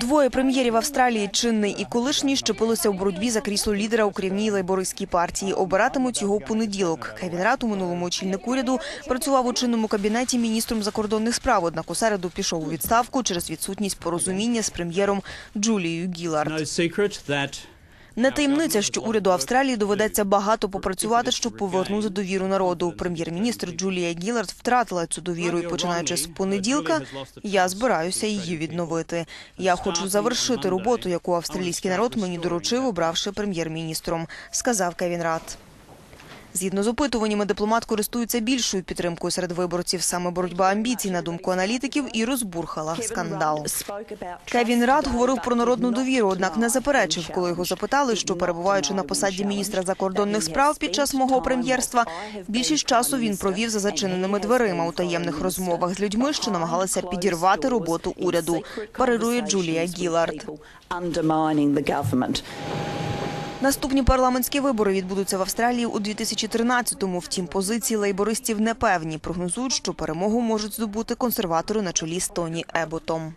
Двоє прем'єрів Австралії, чинний і колишній, щепилися у боротьбі за крісло лідера у керівній лейбористській партії. Обиратимуть його в понеділок. Кевін Рад, у минулому очільник уряду, працював у чинному кабінеті міністром закордонних справ. Однак у середу пішов у відставку через відсутність порозуміння з прем'єром Джулією Гілард. Не таємниця, що уряду Австралії доведеться багато попрацювати, щоб повернути довіру народу. Прем'єр-міністр Джулія Гілард втратила цю довіру, і починаючи з понеділка, я збираюся її відновити. Я хочу завершити роботу, яку австралійський народ мені доручив, обравши прем'єр-міністром, сказав Кевін Рад. Згідно з опитуваннями, дипломат користується більшою підтримкою серед виборців. Саме боротьба амбіцій, на думку аналітиків, і розбурхала скандал. Кевін Рад говорив про народну довіру, однак не заперечив, коли його запитали, що перебуваючи на посаді міністра закордонних справ під час мого прем'єрства, більшість часу він провів за зачиненими дверима у таємних розмовах з людьми, що намагалися підірвати роботу уряду. Парирує Джулія Гілард. Наступні парламентські вибори відбудуться в Австралії у 2013-му. Втім, позиції лейбористів непевні. Прогнозують, що перемогу можуть здобути консерватори на чолі з Тоні Еботом.